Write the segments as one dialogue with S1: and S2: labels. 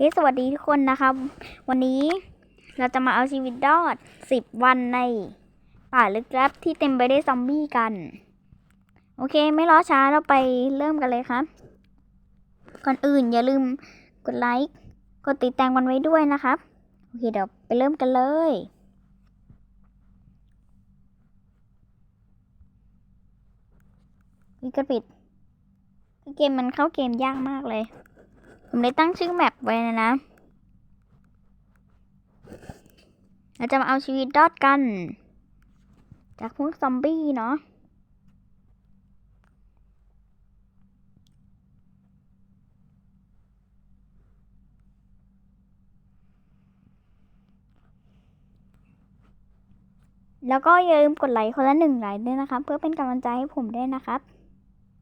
S1: เฮ้สวัสดีทุกคนนะครับ วันนี้เราจะมาเอาชีวิตรอด10วันในป่าลึกลับที่เต็มไปด้วยซอมบี้กัน โอเคไม่รอช้าเราไปเริ่มกันเลยครับ ก่อนอื่นอย่าลืมกดไลค์กดติดตามกันไว้ด้วยนะครับ โอเคเดี๋ยวไปเริ่มกันเลยวิกระปิดเกมมันเข้าเกมยากมากเลย ผมได้ตั้งชื่อแมปไว้นะนะ เราจะมาเอาชีวิตรอดกัน จากพวกซอมบี้เนาะแล้วก็อย่าลืมกดไลค์คนละหนึ่งไลค์ด้วยนะครับ เพื่อเป็นกำลังใจให้ผมด้วยนะครับ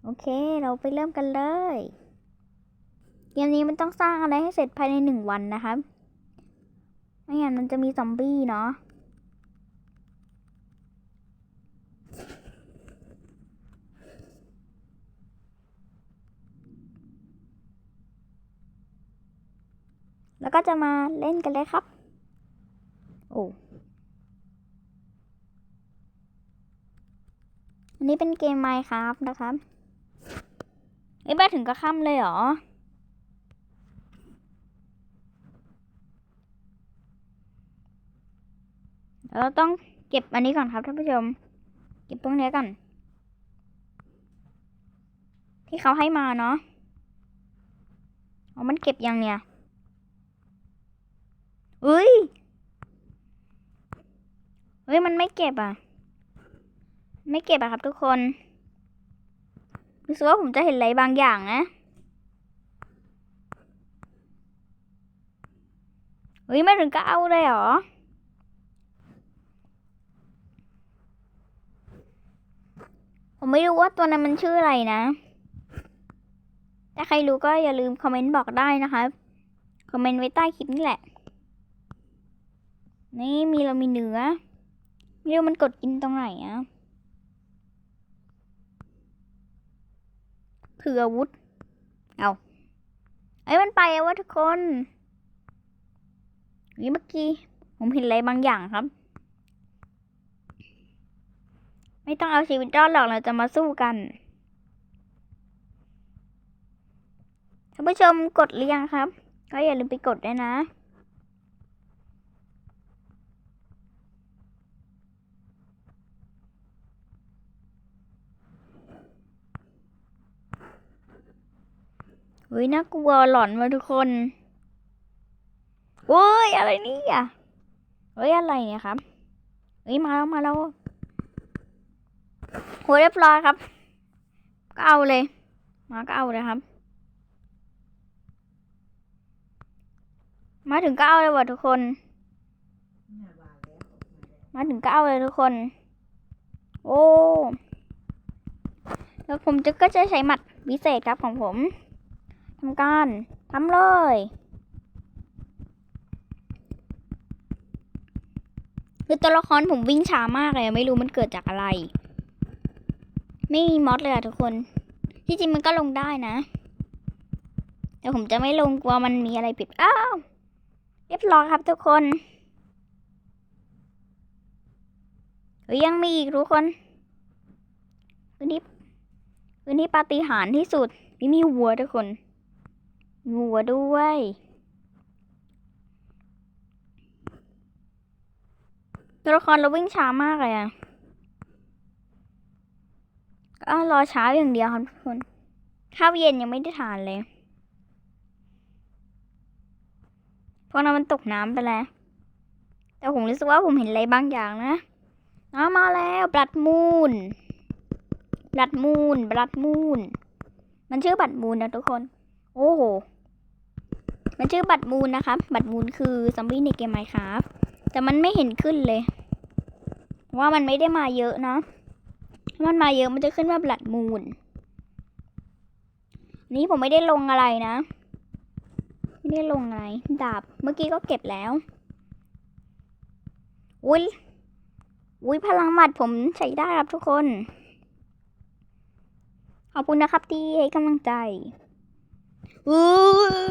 S1: โอเค เราไปเริ่มกันเลย เกมนี้มันต้องสร้างอะไรให้เสร็จภายในหนึ่งวันนะครับไม่งั้นมันจะมีซอมบี้เนาะแล้วก็จะมาเล่นกันเลยครับ โอ้อันนี้เป็นเกม Minecraft นะครับเอ้บ้าถึงก็ค่ำเลยเหรอ เราต้องเก็บอันนี้ก่อนครับท่านผู้ชม เก็บตรงนี้ก่อน ที่เขาให้มาเนาะอ๋อมันเก็บยังเนี่ยเอ้ยเฮ้ย มันไม่เก็บอะ ไม่เก็บอะครับทุกคนรู้สึกว่าผมจะเห็นอะไรบางอย่างนะ เฮ้ย ไม่ถึงก็เอาเลยเหรอ ผมไม่รู้ว่าตัวนั้นมันชื่ออะไรนะ ถ้าใครรู้ก็อย่าลืมคอมเมนต์บอกได้นะคะ คอมเมนต์ไว้ใต้คลิปนี่แหละ นี่มีเรามีเนื้อไม่รู้มันกดกินตรงไหนอะถืออาวุธ เอาไอ้ยมันไปอะวะทุกคนนี่เมื่อกี้ ผมเห็นอะไรบางอย่างครับ ไม่ต้องเอาชีวิตรอดหรอกเราจะมาสู้กันท่านผู้ชมกดหรือยังครับ ก็อย่าลืมไปกดด้วยนะเฮ้ยน่ากลัวหลอนมาทุกคนเฮ้ยอะไรนี่อะเฮ้ยอะไรเนี่ยครับเฮ้ยมาแล้วมาแล้ว โหเรียบร้อยครับ ก็เอาเลย มาก็เอาเลยครับ มาถึงก็เอาเลยว่ะทุกคน มาถึงก็เอาเลยทุกคน โอ้แล้วผมจะก็จะใช้หมัดวิเศษครับของผมทำการทำเลยคือตัวละครผมวิ่งช้ามากเลย ไม่รู้มันเกิดจากอะไร ไม่มีมอสเลยอะทุกคน ที่จริงมันก็ลงได้นะ แต่ผมจะไม่ลงกลัวมันมีอะไรปิด อ้าว เรียบร้อยครับทุกคนยยังมีอีกทุกคนคืนนี้คืนนี้ปาฏิหาริย์ที่สุดนี่มีวัวทุกคนมีวัวด้วยตัวละครเราวิ่งช้ามากเลยอะ ก็รอเช้าอย่างเดียวครับทุกคนข้าวเย็นยังไม่ได้ทานเลยเพราะนั้นมันตกน้ำไปแล้ว แต่ผมรู้สึกว่าผมเห็นอะไรบางอย่างนะน้ามาแล้วบลัดมูนบลัดมูนบลัดมูนมันชื่อบัตรมูนนะทุกคน โอ้โห มันชื่อบัตรมูนนะครับ บัตรมูนคือซอมบี้ในเกมไมค์ครับ แต่มันไม่เห็นขึ้นเลย ว่ามันไม่ได้มาเยอะนะ ถ้ามันมาเยอะมันจะขึ้นว่าบลัดมูนนี้ผมไม่ได้ลงอะไรนะ ไม่ได้ลงอะไรดาบเมื่อกี้ก็เก็บแล้วอุ้ยอุ้ยพลังหมัดผมใช้ได้ครับทุกคน ขอบคุณนะครับที่ให้กำลังใจอุ้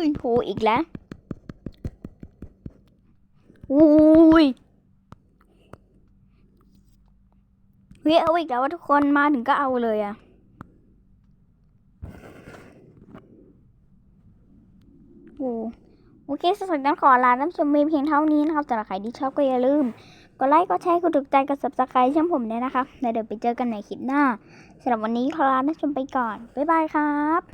S1: ยโหอีกแล้วอุ้ย เฮ้ยเอาอีกแล้วว่าทุกคนมาถึงก็เอาเลยอะโอ้โอเคสำหรับนั้นขอลาท่านผู้ชมมีเพียงเท่านี้นะครับสำหรับใครที่ชอบก็อย่าลืมกดไลค์กดแชร์กดถูกใจกด subscribe ช่องผมด้วยนะคะแล้วเดี๋ยวไปเจอกันในคลิปหน้าสำหรับวันนี้ขอลาท่านผู้ชมไปก่อน บ๊ายบายครับ